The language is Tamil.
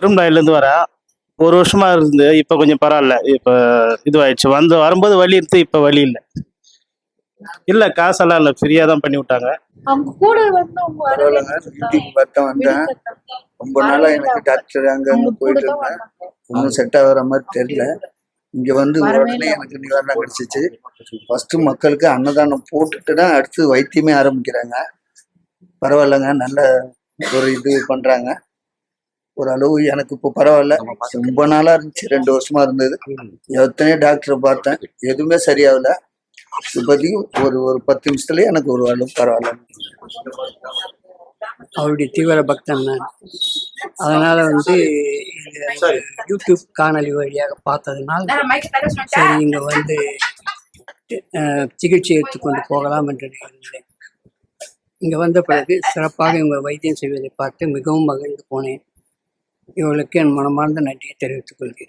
திருமலாயிலேருந்து வரேன். ஒரு வருஷமா இருந்து இப்போ கொஞ்சம் பரவாயில்ல. இப்போ இதுவாயிடுச்சு. வந்து வரும்போது வலி இருந்து இப்போ வலி இல்லை. இல்லை காசெல்லாம் இல்லை. ஃப்ரீயாக தான் பண்ணி விட்டாங்க. அவங்க கூட வந்து அவங்க பரவாயில்லைங்க யூடியூப் பார்த்தா வந்தேன். ரொம்ப நாளா எனக்கு டாக்டர் அங்க அங்க போயிட்டு இருந்தேன். ஒன்றும் செட் ஆகுற மாதிரி தெரியல. இங்க வந்து உடனே எனக்கு நிவாரணம் கிடைச்சிச்சு. ஃபர்ஸ்ட் மக்களுக்கு அன்னதானம் போட்டுட்டு தான் அடுத்து வைத்தியமே ஆரம்பிக்கிறாங்க. பரவாயில்லைங்க. நல்ல ஒரு இது பண்றாங்க. ஓரளவு எனக்கு இப்போ பரவாயில்ல. ரொம்ப நாளா இருந்துச்சு. ரெண்டு வருஷமா இருந்தது. எத்தனையோ டாக்டரை பார்த்தேன். எதுவுமே சரியாகல. இப்போதைக்கு ஒரு ஒரு பத்து நிமிஷத்துலயே எனக்கு ஒரு அளவு பரவாயில்ல. அவருடைய தீவிர பக்தன் நான். அதனால வந்து யூடியூப் காணொளி வழியாக பார்த்ததுனால சரி இங்க வந்து சிகிச்சை எடுத்துக்கொண்டு போகலாம் என்று இருந்தேன் இங்க வந்த பிறகு சிறப்பாக இவங்க வைத்தியம் செய்வதை பார்த்து மிகவும் மகிழ்ந்து போனேன். இவர்களுக்கு என் மனமார்ந்த நன்றியை தெரிவித்துக் கொள்கிறேன்.